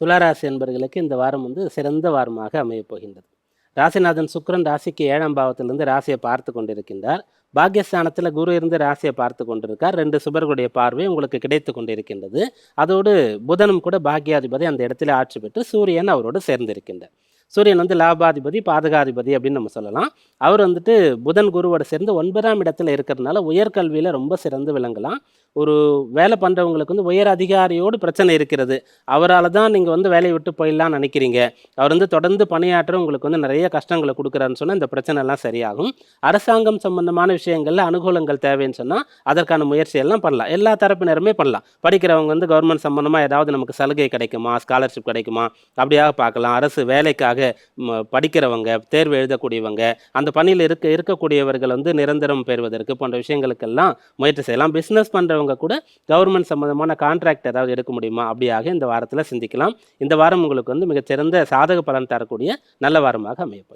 துளாராசி என்பவர்களுக்கு இந்த வாரம் வந்து சிறந்த வாரமாக அமையப் போகின்றது. ராசிநாதன் சுக்கிரன் ராசிக்கு ஏழாம் பாவத்திலிருந்து ராசியை பார்த்து கொண்டிருக்கின்றார். பாக்யஸ்தானத்தில் குரு இருந்து ராசியை பார்த்து கொண்டிருக்கார். ரெண்டு சுபர்களுடைய பார்வை உங்களுக்கு கிடைத்து கொண்டிருக்கின்றது. அதோடு புதனும் கூட பாக்யாதிபதி அந்த இடத்துல ஆட்சி பெற்று சூரியன் அவரோடு சேர்ந்திருக்கின்றார். சூரியன் வந்து லாபாதிபதி பாதகாதிபதி அப்படின்னு நம்ம சொல்லலாம். அவர் வந்துட்டு புதன் குருவோட சேர்ந்து ஒன்பதாம் இடத்துல இருக்கிறதுனால உயர்கல்வியில் ரொம்ப சிறந்து விளங்கலாம். ஒரு வேலை பண்ணுறவங்களுக்கு வந்து உயர் அதிகாரியோடு பிரச்சனை இருக்கிறது. அவரால் தான் நீங்கள் வந்து வேலையை விட்டு போயிடலாம்னு நினைக்கிறீங்க. அவர் வந்து தொடர்ந்து பணியாற்ற உங்களுக்கு வந்து நிறைய கஷ்டங்களை கொடுக்குறாருன்னு சொன்னால் இந்த பிரச்சனைலாம் சரியாகும். அரசாங்கம் சம்பந்தமான விஷயங்களில் அனுகூலங்கள் தேவைன்னு சொன்னால் அதற்கான முயற்சியெல்லாம் பண்ணலாம். எல்லா தரப்பினருமே பண்ணலாம். படிக்கிறவங்க வந்து கவர்மெண்ட் சம்மந்தமாக ஏதாவது நமக்கு சலுகை கிடைக்குமா ஸ்காலர்ஷிப் கிடைக்குமா அப்படியாக பார்க்கலாம். அரசு வேலைக்காக ம, படிக்கிறவங்க தேர்வு எழுதக்கூடியவங்க அந்த பணியில் இருக்க இருக்கக்கூடியவர்கள் வந்து நிரந்தரம் பெறுவதற்கு போன்ற விஷயங்களுக்கெல்லாம் முயற்சி செய்யலாம். பிஸ்னஸ் பண்ணுறவங்க கூட கவர்மெண்ட் சம்மந்தமான கான்ட்ராக்ட் ஏதாவது எடுக்க முடியுமா? அப்படியாக இந்த வாரத்தில் சிந்திக்கலாம். இந்த வாரம் உங்களுக்கு வந்து மிகச்சிறந்த சாதக பலன் தரக்கூடிய நல்ல வாரமாக அமையப்படும்